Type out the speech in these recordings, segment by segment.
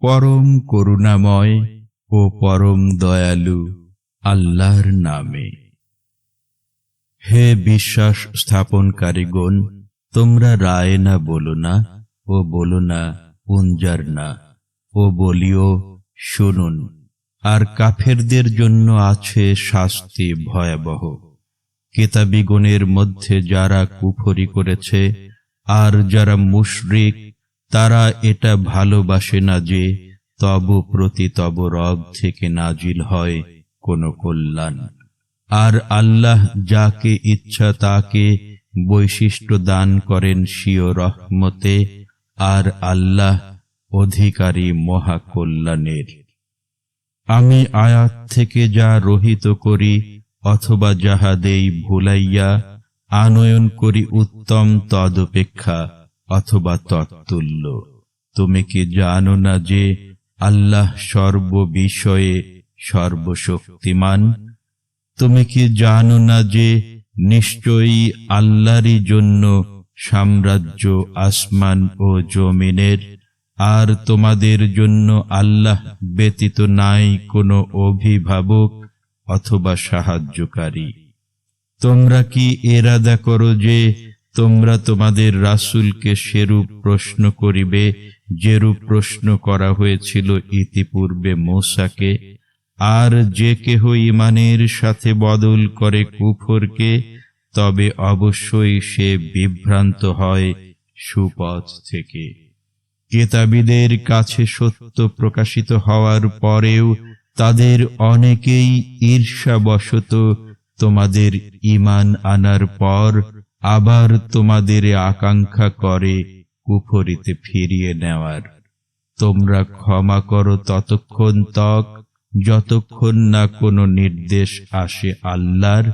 পরম করুণাময় ও পরম দয়ালু আল্লাহর নামে। হে বিশ্বাস স্থাপনকারীগণ, তোমরা রায় না বলো না ও বলো না পুঞ্জার না ও বলিও, শুনুন। আর কাফেরদের জন্য আছে শাস্তি ভয়াবহ। কেতাবিগণের মধ্যে যারা কুফরি করেছে, আর যারা মুশরিক তারা এটা ভালোবাসে না যে তব প্রতি তব রব থেকে নাজিল হয় কোনো কল্যাণ। আর আল্লাহ যাকে ইচ্ছা তাকে বৈশিষ্ট্য দান করেন স্বীয় রহমতে, আর আল্লাহ অধিকারী মহাকল্যাণের। আমি আয়াত থেকে যা রহিত করি অথবা যাহা দেই ভুলাইয়া, আনয়ন করি উত্তম তদপেক্ষা। অথবা তৎতুল্য। তুমি কি জানো না যে আল্লাহ সর্ববিষয়ে সর্বশক্তিমান? তুমি কি জানো না যে নিশ্চয়ই আল্লাহরই জন্য সাম্রাজ্য আসমান ও জমিনের? আর তোমাদের জন্য আল্লাহ ব্যতীত নাই কোনো অভিভাবক অথবা সাহায্যকারী। তোমরা কি এরাদা করো যে তোমরা তোমাদের রাসূলকে সেরূপ প্রশ্ন করিবে, যেরূপ প্রশ্ন করা হয়েছিল ইতিপূর্বে মূসাকে। আর যে কেহ ইমানের সাথে বদল করে কুফরকে, তবে অবশ্যই সে বিভ্রান্ত হয় সুপথ থেকে। কেতাবিদের কাছে সত্য প্রকাশিত হওয়ার পরেও তাদের অনেকেই ঈর্ষাবশত তোমাদের ইমান আনার পর আবার তোমাদের আকাঙ্ক্ষা করে কুফরিতে ফিরিয়ে নেওয়ার। তোমরা ক্ষমা করো ততক্ষণ তক, যতক্ষণ না কোনো নির্দেশ আসে আল্লাহর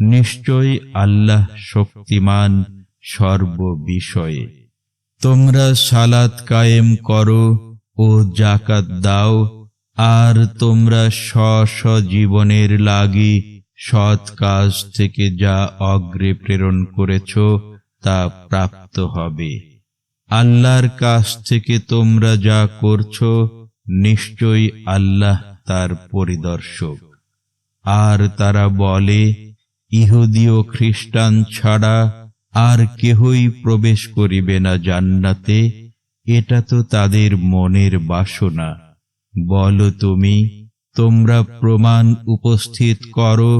নিশ্চয় আল্লাহ শক্তিমান সর্ববিষয়ে। তোমরা সালাত কায়েম করো ও জাকাত দাও, আর তোমরা স্ব জীবনের লাগি সৎ কাজ থেকে যা অগ্রে প্রেরণ করেছ, তা প্রাপ্ত হবে। আল্লাহর কাছ থেকে তোমরা যা করছ, নিশ্চয়ই আল্লাহ তার পরিদর্শক। আর তারা বলে, ইহুদি ও খ্রিস্টান ছাড়া আর কেহই প্রবেশ করিবে না জান্নাতে, এটা তো তাদের মনের বাসনা। বলো তুমি তোমরা প্রমাণ উপস্থিত করো,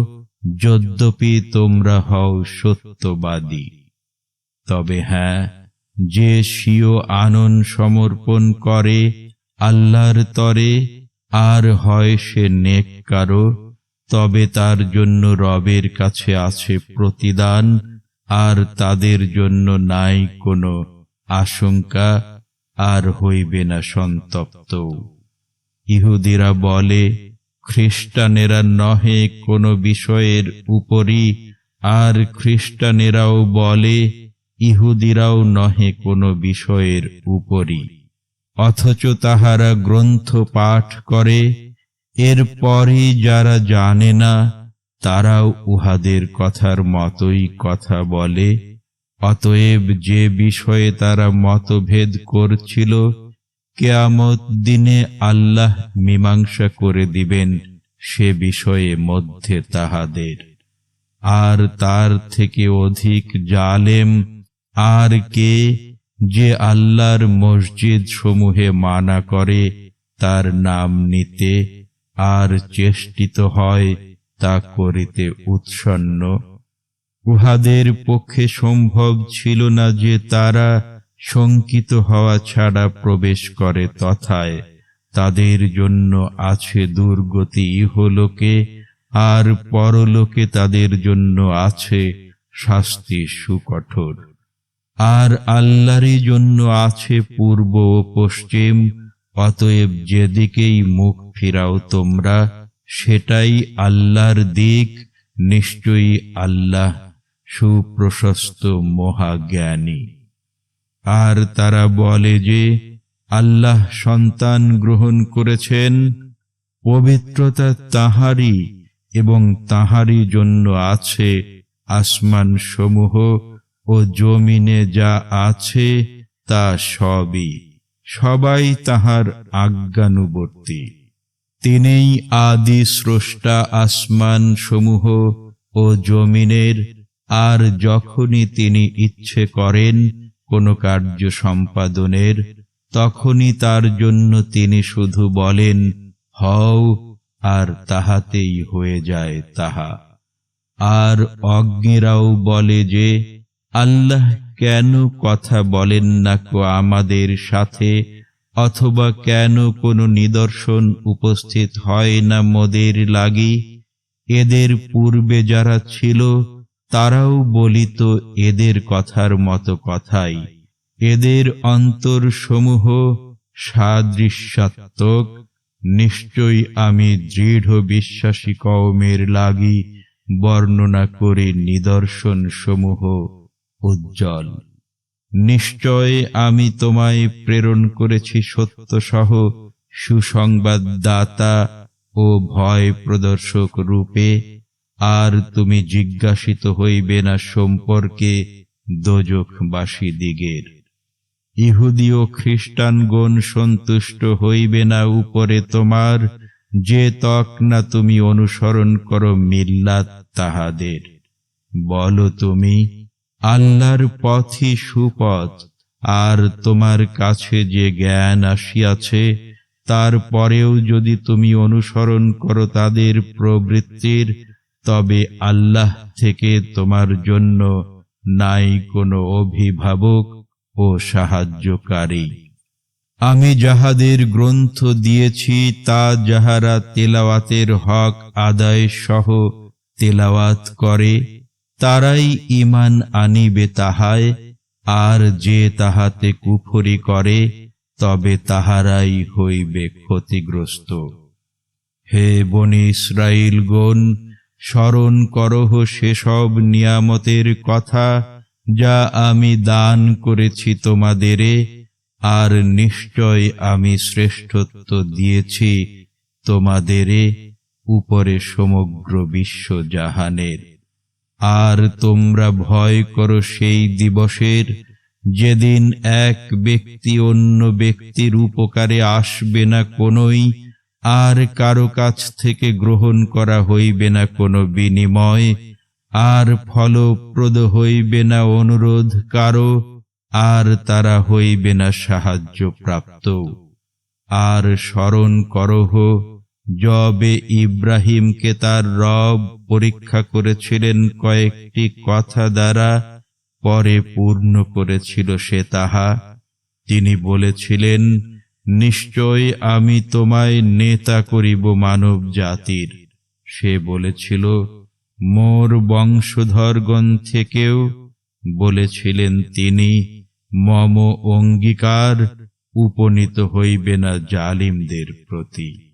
যদ্যপি তোমরা হও সত্যবাদী। তবে হ্যাঁ যে স্বীয় আনন সমর্পণ করে আল্লাহর তরে, আর হয় সে নেক কারও তবে তার জন্য রবের কাছে আছে প্রতিদান, আর তাদের জন্য নাই কোনো আশঙ্কা, আর হইবে না সন্তপ্ত ইহুদিরা বলে, খ্রিস্টানেরা নহে কোনো বিষয়ের উপরই, আর খ্রিস্টানেরাও বলে, ইহুদিরাও নহে কোনো বিষয়ের উপরই। অথচ তাহারা গ্রন্থ পাঠ করে, এরপরই যারা জানে না, তারাও উহাদের কথার মতোই কথা বলে। অতএব যে বিষয়ে তারা মতভেদ করছিল কেয়ামত দিনে আল্লাহ মীমাংসা করে দিবেন সে বিষয়ে মধ্যে তাহাদের। আর তার থেকে অধিক জালেম আর কে যে আল্লাহর মসজিদ সমূহে মানা করে, তার নাম নিতে আর চেষ্টিত হয় তা করিতে উৎসন্ন। উহাদের পক্ষে সম্ভব ছিল না যে তারা শঙ্কিত হওয়া ছাড়া প্রবেশ করে তথায়, তাদের জন্য আছে দুর্গতি ইহলোকে, আর পরলোকে তাদের জন্য আছে শাস্তি সুকঠোর। আর আল্লাহরই জন্য আছে পূর্ব ও পশ্চিম, অতএব যেদিকেই মুখ ফিরাও তোমরা, সেটাই আল্লাহর দিক, নিশ্চয়ই আল্লাহ সুপ্রশস্ত মহাজ্ঞানী। আর তারা বলে যে, আল্লাহ সন্তান গ্রহণ করেছেন, পবিত্রতা তাহারই এবং তাহারই জন্য আছে আসমান সমূহ ও জমিনে যা আছে তা সবই। সবাই তাহার আজ্ঞানুবর্তী। তিনিই আদি স্রষ্টা আসমান সমূহ ও জমিনের, আর যখনই তিনি ইচ্ছে করেন কোনো কার্য সম্পাদনের, তখনই তার জন্য তিনি শুধু বলেন, হও, আর তাহাতেই হয়ে যায় তাহা। আর অজ্ঞেরাও বলে যে, আল্লাহ কেন কথা বলেন না কো আমাদের সাথে, অথবা কেন কোনো নিদর্শন উপস্থিত হয় না মোদের লাগি? এদের পূর্বে যারা ছিল তারাও বলিত, এদের কথার মতো কথাই। এদের অন্তরসমূহ সাদৃশ্যাত্মক। নিশ্চয়ই আমি দৃঢ় বিশ্বাসী কওমের লাগি বর্ণনা করে নিদর্শন সমূহ উজ্জ্বল। নিশ্চয় আমি তোমায় প্রেরণ করেছি সত্যসহ সুসংবাদদাতা ও ভয় প্রদর্শক রূপে। আর তুমি জিজ্ঞাসিত হইবে না সম্পর্কে দোজখবাসী দিগের। ইহুদি ও খ্রিস্টানগণ সন্তুষ্ট হইবে না উপরে তোমার, যে তক না তুমি অনুসরণ করো মিল্লাত তাহাদের। বলো তুমি, আল্লাহর পথই সুপথ, আর তোমার কাছে যে জ্ঞান আসিয়াছে তারপরেও যদি তুমি অনুসরণ করো তাদের প্রবৃত্তির তবে আল্লাহ থেকে তোমার জন্য নাই কোনো অভিভাবক ও সাহায্যকারী। আমি যাহাদের গ্রন্থ দিয়েছি, তা যাহারা তেলাওয়াতের হক আদায় সহ তেলাওয়াত করে, তারাই ইমান আনিবে তাহায়, আর যে তাহাতে কুফরি করে, তবে তাহারাই হইবে ক্ষতিগ্রস্ত। হে বনি ইসরাইলগণ স্মরণ করহ সেসব নিয়ামতের কথা যা আমি দান করেছি তোমাদেরে, আর নিশ্চয় আমি শ্রেষ্ঠত্ব দিয়েছি তোমাদেরে উপরে সমগ্র বিশ্ব জাহানের। আর তোমরা ভয় করো সেই দিবসের, যেদিন এক ব্যক্তি অন্য ব্যক্তির উপকারে আসবে না কোনই আর কারও কাছ থেকে গ্রহণ করা হইবে না কোনো বিনিময়, আর ফলপ্রদ হইবে না অনুরোধ কারও, আর তারা হইবে না সাহায্য প্রাপ্ত। আর স্মরণ করহ জবে ইব্রাহিমকে তার রব পরীক্ষা করেছিলেন কয়েকটি কথা দ্বারা, পরে পূর্ণ করেছিল সে তাহা। তিনি বলেছিলেন নিশ্চয় আমি তোমায় নেতা করিব মানব জাতির সে বলেছিল, মোর বংশধরগণ থেকেও বলেছিলেন তিনি, মম অঙ্গীকার উপনীত হইবে না জালিমদের প্রতি।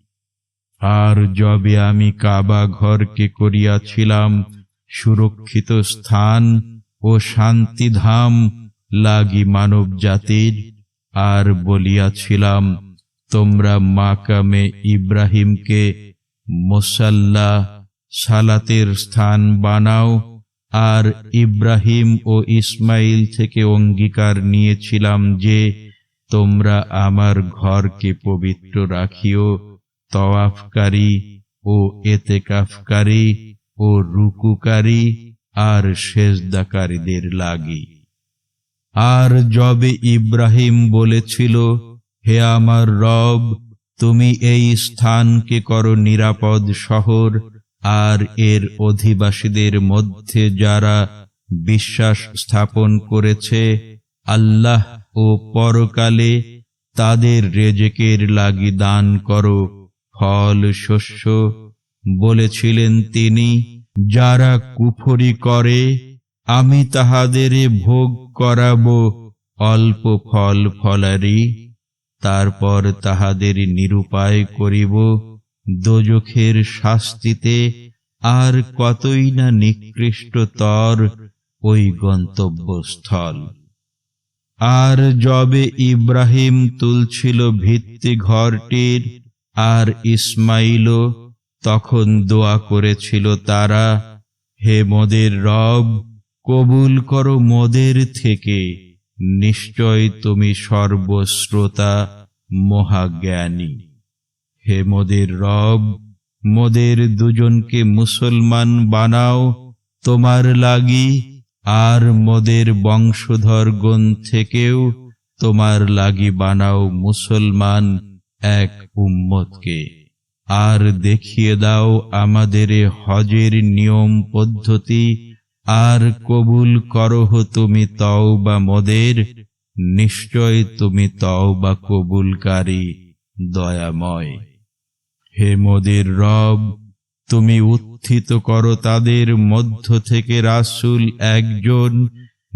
আর যবে আমি কাবা ঘরকে করিয়াছিলাম, সুরক্ষিত স্থান ও শান্তিধাম লাগি মানব জাতির আর বলিয়াছিলাম তোমরা মাকামে ইব্রাহিমকে মোসাল্লা সালাতের স্থান বানাও আর ইব্রাহিম ও ইসমাইল থেকে অঙ্গীকার নিয়েছিলাম যে তোমরা আমার ঘরকে পবিত্র রাখিও তওয়াফকারী ও এতেকাফকারী ও রুকুকারী আর সেজদাকারীদের লাগি। আর যবে ইব্রাহিম বলেছিল, হে আমার রব, তুমি এই স্থানকে করো নিরাপদ শহর, আর এর অধিবাসীদের মধ্যে যারা বিশ্বাস স্থাপন করেছে, আল্লাহ ও পরকালে তাদের রেজেকের লাগি দান করো। ফল, শস্য বলেছিলেন তিনি, যারা কুফরি করে আমি তাহাদের ভোগ করাব অল্প ফল ফলারি, তারপর তাহাদের নিরুপায় করিব। দোজখের শাস্তিতে আর কতই না নিকৃষ্টতর ওই গন্তব্যস্থল। আর যবে ইব্রাহিম তুলছিল ভিত্তি ঘরটির আর ইসমাইলও তখন দোয়া করেছিল তারা, হে মোদের রব কবুল করো মোদের থেকে। নিশ্চয় তুমি সর্বশ্রোতা মহাজ্ঞানী। হে মোদের রব, মোদের দুজনকে মুসলমান বানাও। তোমার লাগি আর মোদের বংশধরগণ থেকেও তোমার লাগি বানাও মুসলমান এক উম্মতকে। আর দেখিয়ে দাও আমাদের হজের নিয়ম পদ্ধতি আর কবুল করহ তুমি তওবা মোদের, নিশ্চয় তুমি তওবা কবুলকারী, দয়াময়। হে মোদের রব, তুমি উত্থিত করো তাদের মধ্য থেকে রাসুল একজন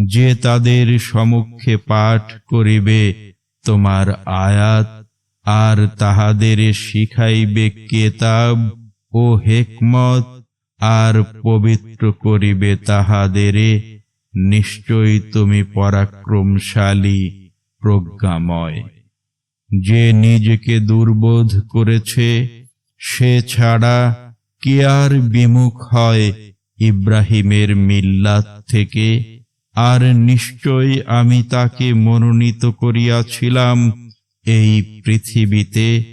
যে তাদের সমক্ষে পাঠ করিবে, তোমার আয়াত আর তাহাদের শিখাইবে কেতাব ও হেকমত আর পবিত্র করিবে তাহাদেরে নিশ্চয় তুমি পরাক্রমশালী, প্রজ্ঞাময়। যে নিজেকে দুর্বোধ করেছে, সে ছাড়া কে আর বিমুখ হয় ইব্রাহিমের মিল্লাত থেকে? আর নিশ্চয় আমি তাকে মনোনীত করিয়াছিলাম এই পৃথিবীতে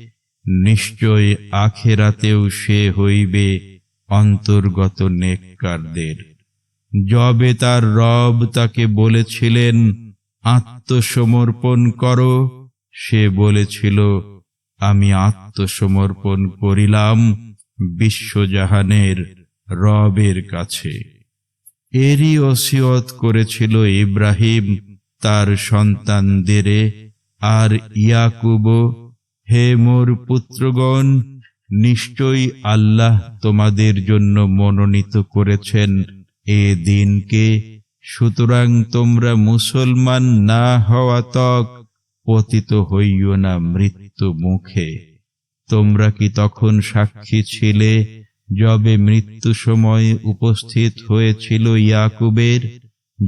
নিশ্চয় আখেরাতেও সে হইবে অন্তর্গত নেককারদের। যবে তার রব তাকে বলেছিলেন, আত্মসমর্পণ করো। সে বলেছিল, আমি আত্মসমর্পণ করিলাম বিশ্বজাহানের রবের কাছে। এরই ওসিয়ত করেছিল ইব্রাহিম তার সন্তানদেরে, আর ইয়াকুব হে মোর পুত্রগণ নিশ্চয়ই আল্লাহ তোমাদের জন্য মনোনীত করেছেন এ দিনকে। সুতরাং তোমরা মুসলমান না হওয়া তক পতিত হইও না মৃত্যু মুখে। তোমরা কি তখন সাক্ষী ছিলে যবে মৃত্যু সময় উপস্থিত হয়েছিল ইয়াকুবের?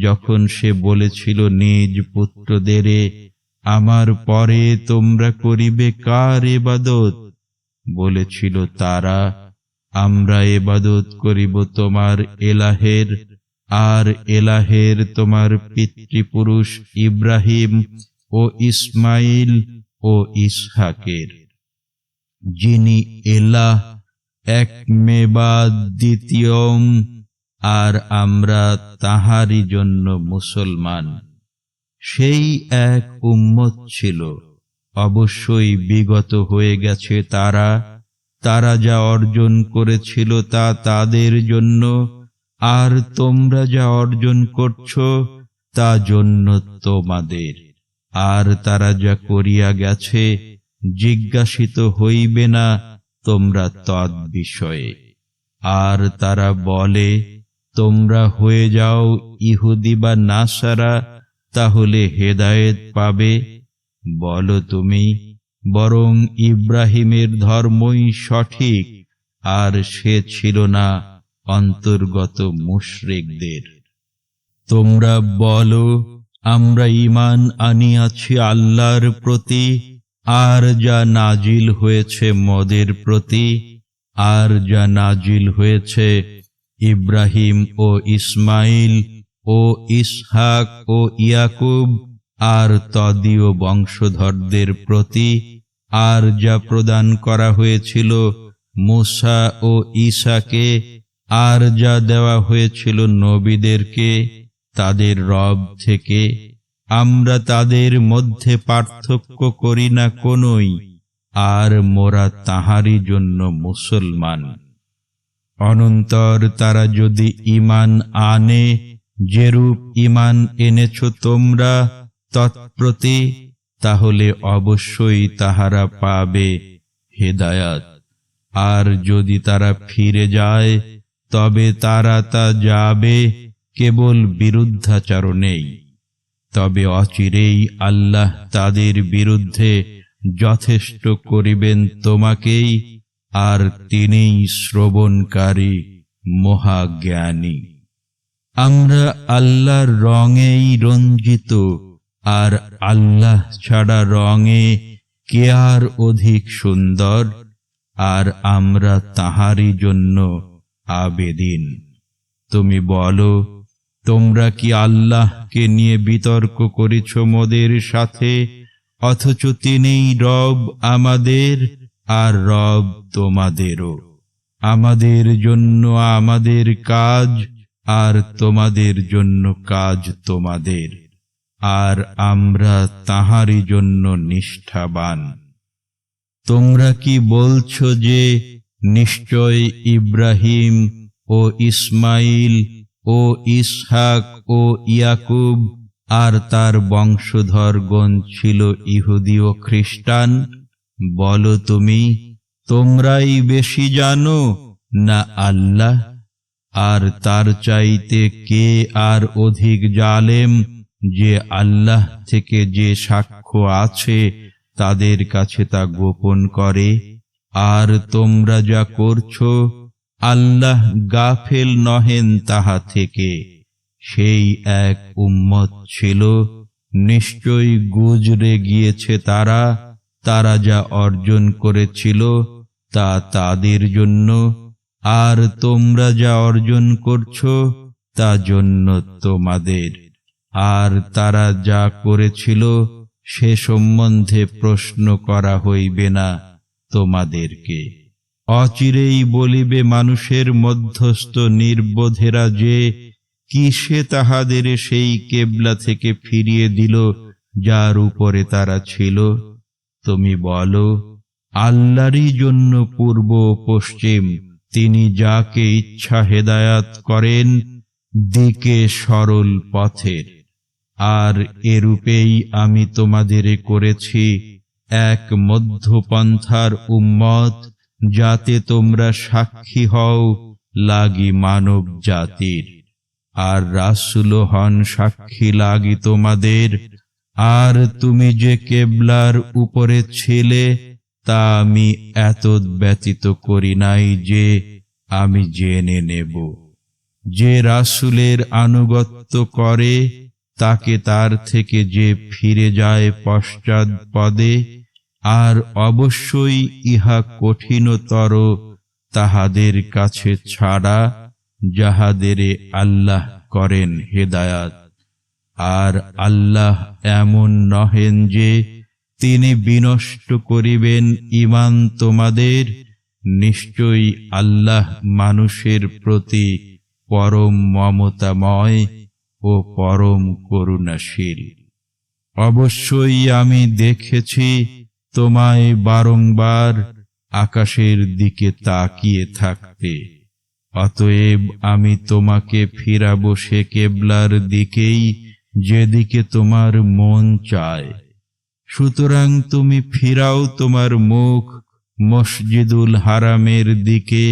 যখন সে বলেছিল, নিজ পুত্রদেরে, আমার পরে তোমরা করিবে কার এবাদত বলেছিল তারা, আমরা এবাদত করিব তোমার এলাহের, আর এলাহের তোমার পিতৃপুরুষ ইব্রাহিম ও ইসমাইল ও ইসহাকের, যিনি এলাহ, এক মেবাদ দ্বিতীয়ম, আর আমরা তাহারই জন্য মুসলমান। সেই এক উম্মত ছিল। অবশ্যই বিগত হয়ে গেছে তারা। তারা যা অর্জন করেছিল তা তাদের জন্য। আর তোমরা যা অর্জন করছ তা জন্য তোমাদের। আর তারা যা করিয়া গেছে, জিজ্ঞাসিত হইবে না তোমরা তদ বিষয়ে আর তারা বলে, তোমরা হয়ে যাও ইহুদি বা নাসারা, তাহলে হেদায়েত পাবে বলো তুমি, বরং ইব্রাহিমের ধর্মই সঠিক, আর সে ছিল না অন্তর্গত মুশরিকদের। তোমরা বলো, আমরা ইমান আনিয়াছি আল্লাহর প্রতি, আর যা নাজিল হয়েছে মদের প্রতি, আর যা নাজিল হয়েছে ইব্রাহিম ও ইসমাইল ও ইসহাক ও ইয়াকুব আর তদীয় বংশধরদের প্রতি আর যা প্রদান করা হয়েছিল মুসা ও ঈশাকে, আর যা দেওয়া হয়েছিল নবীদেরকে, তাদের রব থেকে। আমরা তাদের মধ্যে পার্থক্য করি না কোনই, আর মোরা তাহারই জন্য মুসলমান। অনন্তর তারা যদি ইমান আনে, যেরূপ ইমান এনেছ তোমরা তৎপ্রতি তাহলে অবশ্যই তাহারা পাবে হেদায়াত। আর যদি তারা ফিরে যায়, তবে তারা তা যাবে কেবল বিরুদ্ধাচরণেই তবে অচিরেই আল্লাহ তাদের বিরুদ্ধে যথেষ্ট করিবেন তোমাকেই, আর তিনিই শ্রবণকারী মহাজ্ঞানী। আমরা আল্লাহর রঙেই রঞ্জিত আর আল্লাহ ছাড়া রঙে কে আর অধিক সুন্দর? আর আমরা তাহারই জন্য আবেদিন। তুমি বলো, তোমরা কি আল্লাহকে নিয়ে বিতর্ক করেছ মোদের সাথে? অথচ তিনিই রব আমাদের আর রব তোমাদেরও। আমাদের জন্য আমাদের কাজ আর তোমাদের জন্য কাজ তোমাদের। আর আমরা তাহারই জন্য নিষ্ঠাবান। তোমরা কি বলছো যে নিশ্চয় ইব্রাহিম ও ইসমাইল ও ইসহাক ও ইয়াকুব আর তার বংশধরগণ ছিল ইহুদি ও খ্রিস্টান? বলো তুমি, তোমরাই বেশি জানো না আল্লাহ? আর তার চাইতে কে আর অধিক জালেম যে আল্লাহ থেকে যে সাক্ষ্য আছে, তাদের কাছে তা গোপন করে। আর তোমরা যা করছ, আল্লাহ গাফেল নহেন তাহা থেকে। সেই এক উম্মত ছিল, নিশ্চয়ই গুজরে গিয়েছে তারা তারা যা অর্জন করেছিল, তা তাদের জন্য। আর তোমরা যা অর্জন করছ, তা জন্য তোমাদের আর তারা যা করেছিল সে সম্বন্ধে প্রশ্ন করা হইবে না তোমাদেরকে। অচিরেই বলিবে মানুষের মধ্যস্থ নির্বোধেরা যে কিসে তাহাদের সেই কেবলা থেকে ফিরিয়ে দিল যার উপরে তারা ছিল? তুমি বলো, আল্লাহরই জন্য পূর্ব পশ্চিম, তিনি যাকে ইচ্ছা হেদায়াত করেন, দিকে সরল পথের। আর এরূপেই আমি তোমাদের করেছি এক মধ্যপন্থার উম্মত, যাতে তোমরা সাক্ষী হও লাগি মানব জাতির। আর রাসুল হন সাক্ষী লাগি তোমাদের। আর তুমি যে কেবলার উপরে ছিলে, তা আমি এত ব্যতীত করি নাই যে আমি জেনে নেব। যে রাসুলের আনুগত্য করে তাকে তার থেকে যে ফিরে যায় পশ্চাৎ পদে, আর অবশ্যই ইহা কঠিনতর তাহাদের কাছে ছাড়া যাহাদেরে আল্লাহ করেন হেদায়াত। আর আল্লাহ এমন নহেন যে, তিনি বিনষ্ট করিবেন ইমান তোমাদের, নিশ্চয়ই আল্লাহ মানুষের প্রতি পরম মমতাময় ও পরম করুণাশীল। অবশ্যই আমি দেখেছি তোমায় বারংবার আকাশের দিকে তাকিয়ে থাকতে। অতএব আমি তোমাকে ফিরাবো সে কেবলার দিকেই যেদিকে তোমার মন চায়। সুতরাং তুমি ফিরাও তোমার মুখ মসজিদুল হারামের দিকে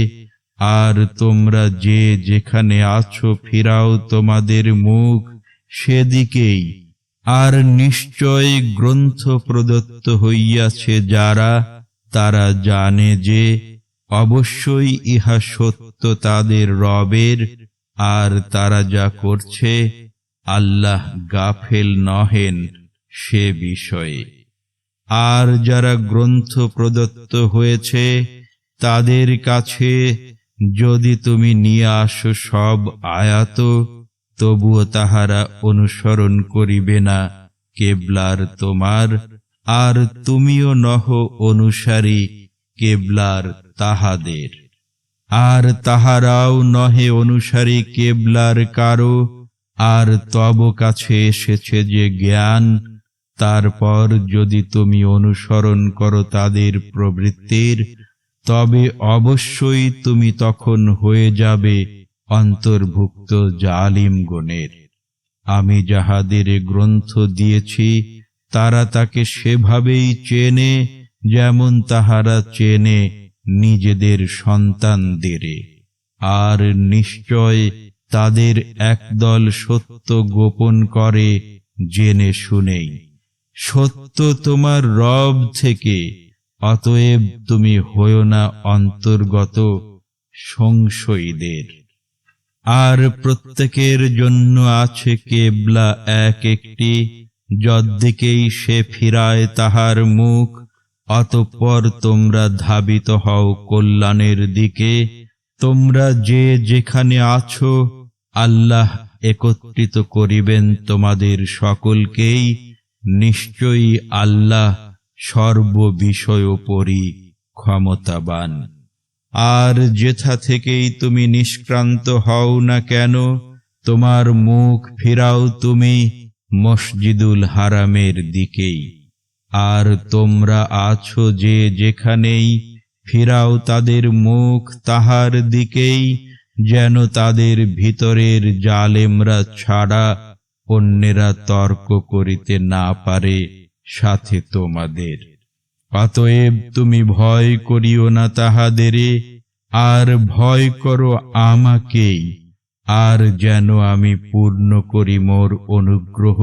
আর তোমরা যে যেখানে আছো, ফিরাও তোমাদের মুখ সেদিকেই। আর নিশ্চয় গ্রন্থ প্রদত্ত হইয়াছে যারা, তারা জানে যে, অবশ্যই ইহা সত্য তাদের রবের, আর তারা যা করছে, আল্লাহ গাফেল নহেন সে বিষয়ে। আর যারা গ্রন্থ প্রদত্ত হয়েছে, তাদের কাছে যদি তুমি নিয়ে আসো সব আয়াত, তবুও তাহারা অনুসরণ করিবে না। কেবলার তোমার, আর তুমিও নহ অনুসারী, কেবলার তাহাদের। আর তাহারাও নহে অনুসারী, কেবলার কারও। আর তব কাছে এসেছে যে জ্ঞান, তারপর যদি তুমি অনুসরণ করো তাদের প্রবৃত্তির তবে অবশ্যই তুমি তখন হয়ে যাবে অন্তর্ভুক্ত জালিম গণের। আমি যাহাদের গ্রন্থ দিয়েছি, তারা তাকে সেভাবেই চেনে যেমন তাহারা চেনে নিজেদের সন্তানদের। আর নিশ্চয় তাদের একদল সত্য গোপন করে, জেনে শুনেই। সত্য তোমার রব থেকে অতএব তুমি হইও না অন্তর্গত সংশয়ীদের। আর প্রত্যেকের জন্য আছে কেবলা এক একটি, যদ্দিকেই সে ফিরায় তাহার মুখ, অতঃপর তোমরা ধাবিত হও কল্যাণের দিকে। তোমরা যে যেখানে আছো, আল্লাহ একত্রিত করিবেন তোমাদের সকলকেই। নিশ্চয়ই আল্লাহ সর্ববিষয়োপরি ক্ষমতাবান। আর যেথা থেকেই তুমি নিষ্ক্রান্ত হও না কেন, তোমার মুখ ফিরাও তুমি মসজিদুল হারামের দিকেই। আর তোমরা আছো যে যেখানেই, ফিরাও তাদের মুখ তাহার দিকেই, যেন তাদের ভিতরের জালেমরা ছাড়া অন্যেরা তর্ক করিতে না পারে। সাথে তোমাদের। অতএব তুমি ভয় করিও না তাহাদেরে আর ভয় করো আমাকেই। আর যেন আমি পূর্ণ করি মোর অনুগ্রহ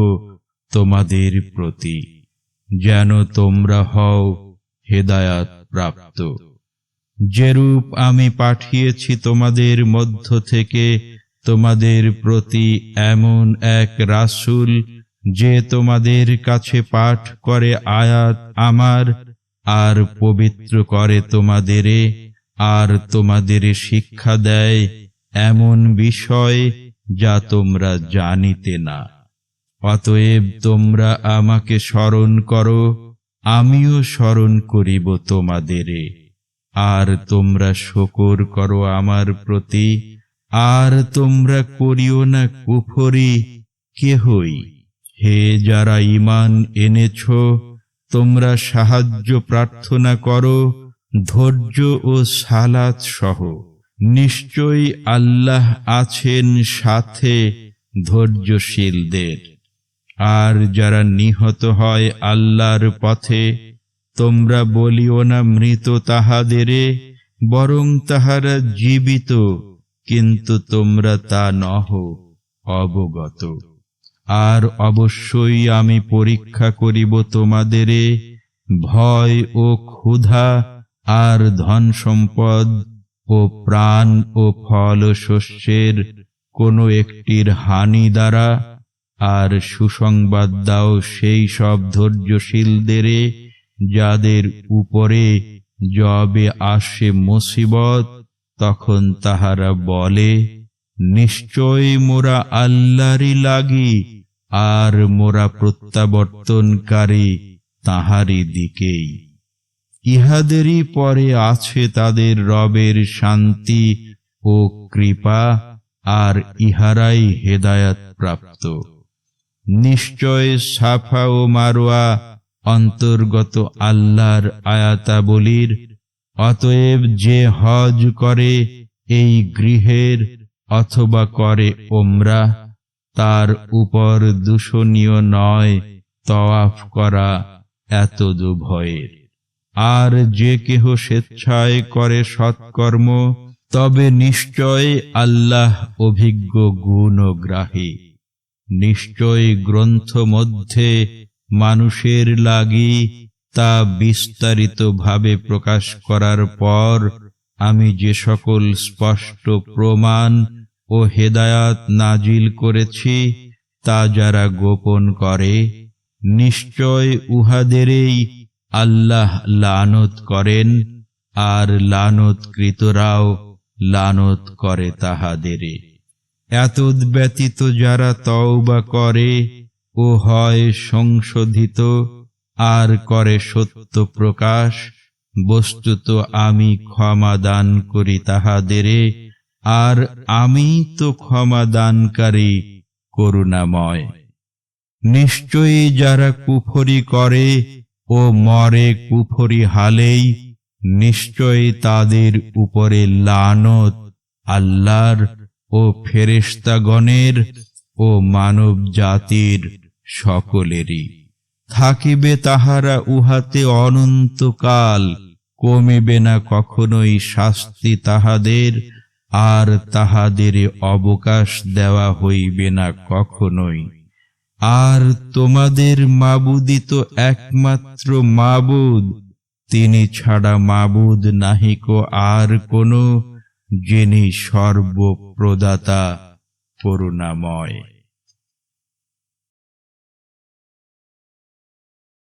তোমাদের প্রতি, যেন তোমরা হও হেদায়াত প্রাপ্ত। যেরূপ আমি পাঠিয়েছি তোমাদের মধ্য থেকে, তোমাদের প্রতি এমন এক রাসূল যে তোমাদের কাছে পাঠ করে আয়াত আমার, আর পবিত্র করে তোমাদেরে আর তোমাদের শিক্ষা দেয় এমন বিষয় যা তোমরা জানিতে না। অতএব তোমরা আমাকে স্মরণ করো, আমিও স্মরণ করিব তোমাদেরে আর তোমরা শকর করো আমার প্রতি, আর তোমরা করিও না কুফরি, কেহই হে যারা ইমান এনেছ, তোমরা সাহায্য প্রার্থনা করো, ধৈর্য ও সালাত সহ। নিশ্চয়ই আল্লাহ আছেন সাথে ধৈর্যশীলদের। আর যারা নিহত হয় আল্লাহর পথে, তোমরা বলিও না মৃত তাহাদেরে, বরং তাহারা জীবিত, কিন্তু তোমরা তা নহ, অবগত। আর অবশ্যই আমি পরীক্ষা করিব তোমাদেরে ভয় ও ক্ষুধা আর ধন সম্পদ ও প্রাণ ও ফল শস্যের কোনো একটির হানি দ্বারা আর সুসংবাদ দাও সেই সব ধৈর্যশীলদেরে যাদের উপরে জবে আসে মুসিবত, তখন তাহারা বলে, নিশ্চয় মোরা আল্লাহরই লাগি আর মোরা প্রত্যাবর্তনকারী তাহারি দিকেই। ইহাদেরই পরে আছে তাদের রবের শান্তি ও কৃপা, আর ইহারাই হেদায়াত প্রাপ্ত নিশ্চয় সাফা ও মারোয়া অন্তর্গত আল্লাহর আয়াতাবলির, অতএব যে হজ করে এই গৃহের অথবা করে ওমরা তার উপর দূষণীয় নয় তওয়াফ করা এত দুভয়ের আর যে কেহ স্বেচ্ছায় করে সৎকর্ম, তবে নিশ্চয় আল্লাহ অভিজ্ঞ গুণগ্রাহী। নিশ্চয় গ্রন্থ মধ্যে মানুষের লাগি তা বিস্তারিত ভাবে প্রকাশ করার পর আমি যে সকল স্পষ্ট প্রমাণ ও হেদায়াত নাজিল করেছি তা যারা গোপন করে, নিশ্চয় উহাদেরই আল্লাহ লানত করেন, আর লানতকৃতরাও লানত করে তাহাদেরে এতদ ব্যতীত যারা তওবা করে ও হয় সংশোধিত, আর করে সত্য প্রকাশ, বস্তুত আমি ক্ষমা দান করি তাহাদেরে আর আমি তো ক্ষমা দানকারী করুণাময়। নিশ্চয়ই যারা কুফরি করে ও মরে কুফরি হালেই, নিশ্চয়ই তাদের উপরে লানত আল্লাহর ও ফেরেশতাগণের ও মানব জাতির সকলেরই। থাকিবে তাহারা উহাতে অনন্তকাল, কমিবে না কখনোই শাস্তি তাহাদের আর তাহাদের অবকাশ দেওয়া হইবে না কখনোই। আর তোমাদের মাবুদি তো একমাত্র মাবুদ। তিনি ছাড়া মাবুদ নাহিক আর কোনো, যিনি সর্বপ্রদাতা, করুণাময়।